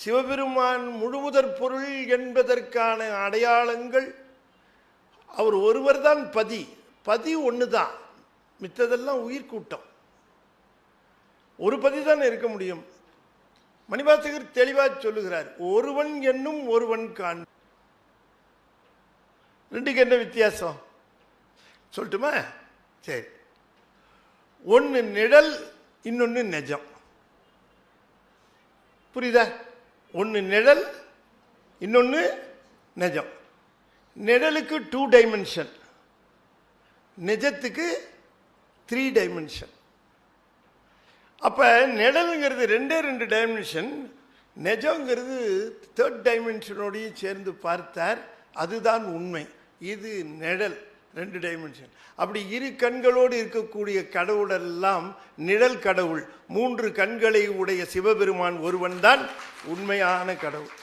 சிவபெருமான் முழுமுதற் பொருள் என்பதற்கான அடையாளங்கள் அவர் ஒருவர் தான் பதி. பதி ஒன்று தான் மித்ததெல்லாம் உயிர்க்கூட்டம். ஒரு பதி தான் இருக்க முடியும். மணிவாசகர் தெளிவாக சொல்லுகிறார் ஒருவன் என்னும் ஒருவன் காண் ரெண்டுக்கு என்ன வித்தியாசம்? சொல்லட்டுமா? சரி. ஒன்று நிழல் இன்னொன்று நெஜம். புரியுதா? ஒன்று நிழல் இன்னொன்று நிஜம். நிழலுக்கு டூ டைமென்ஷன் நிஜத்துக்கு த்ரீ டைமென்ஷன் அப்போ நிழலுங்கிறது ரெண்டே ரெண்டு டைமென்ஷன் நிஜங்கிறது தேர்ட் டைமென்ஷனோடையும் சேர்ந்து பார்த்தார். அதுதான் உண்மை. இது நிழல். ரெண்டு டைமென்ஷன் அப்படி இரு கண்களோடு இருக்கக்கூடிய கடவுளெல்லாம் நிழல் கடவுள். மூன்று கண்களை உடைய சிவபெருமான் ஒருவன்தான் உண்மையான கடவுள்.